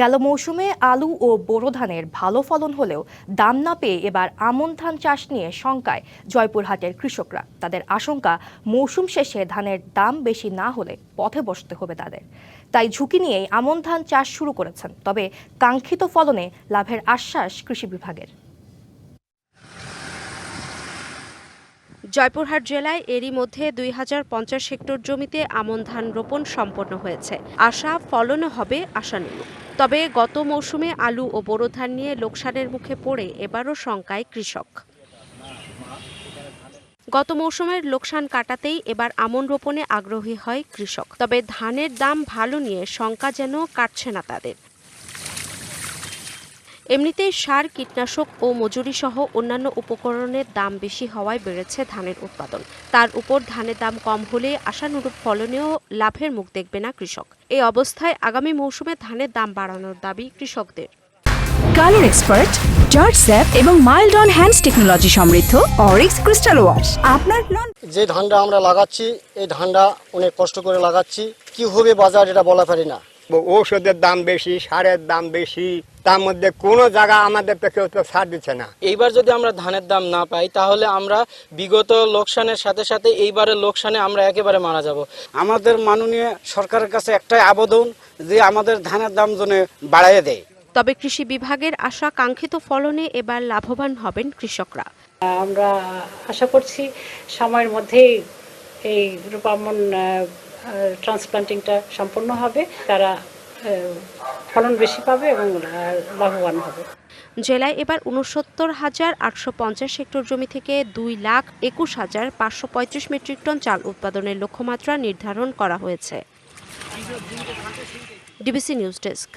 গেল মৌসুমে আলু ও বোরো ধানের ভালো ফলন হলেও দাম না পেয়ে এবার আমন ধান চাষ নিয়ে শঙ্কায় জয়পুরহাটের কৃষকরা। তাদের আশঙ্কা, মৌসুম শেষে ধানের দাম বেশি না হলে পথে বসতে হবে তাদের। তাই ঝুঁকি নিয়েই আমন ধান চাষ শুরু করেছেন, তবে কাঙ্ক্ষিত ফলনে লাভের আশ্বাস কৃষি বিভাগের। জয়পুরহাট জেলায় এরই মধ্যে দুই হাজার পঞ্চাশ হেক্টর জমিতে আমন ধান রোপণ সম্পন্ন হয়েছে। আশা, ফলনও হবে আশানুরূপ। তবে গত মৌসুমে আলু ও বোরো ধান নিয়ে লোকসানের মুখে পড়ে এবারও শঙ্কায় কৃষক। গত মৌসুমের লোকসান কাটাতেই এবার আমন রোপণে আগ্রহী হয় কৃষক। তবে ধানের দাম ভালো নিয়ে শঙ্কা যেন কাটছে না তাদের। এমনিতেই সার কীটনাশক ও মজুরি সহ অন্যান্য উপকরণের দাম বেশি হওয়ায় বেড়েছে ধানের উৎপাদন। তার উপর ধানের দাম কম হলে আশানুরূপ ফলনেও লাভের মুখ দেখবে না কৃষক। এই অবস্থায় আগামী মৌসুমে ধানের দাম বাড়ানোর দাবি কৃষকদের। কালার এক্সপার্ট জর্জ স্যাপ এবং মাইল্ড অন হ্যান্ডস টেকনোলজি সমৃদ্ধ অরিক্স ক্রিস্টাল ওয়াশ। আপনার নন যে ধানটা আমরা লাগাচ্ছি এই ধানটা অনেক কষ্ট করে লাগাচ্ছি। কি হবে বাজার এটা বলা পারি না। ঔষধের দাম বেশি সারের দাম বেশি তার মধ্যে কোনো জায়গা আমাদের তো কেউ তো ছাড় দিচ্ছে না। এইবার যদি আমরা ধানের দাম না পাই তাহলে আমরা বিগত লোকসানের সাথে সাথে এইবারের লোকসানে আমরা একেবারে মারা যাব। আমাদের মাননীয় সরকারের কাছে একটাই আবেদন যে আমাদের ধানের দাম যেন বাড়াইয়ে দেয়। তবে কৃষি বিভাগের আশা কাঙ্ক্ষিত ফলনে এবার লাভবান হবেন কৃষকরা। আমরা আশা করছি সময়ের মধ্যেই এই রূপামন ট্রান্সপ্লান্টিংটা সম্পন্ন হবে, তারা ফলন বেশি পাবে এবং লাভবান হবে। জেলায় এবার উনসত্তর হাজার আটশো পঞ্চাশ হেক্টর জমি থেকে দুই লাখ একুশ হাজার পাঁচশো পঁয়ত্রিশ মেট্রিক টন চাল উৎপাদনের লক্ষ্যমাত্রা নির্ধারণ করা হয়েছে। DBC news desk.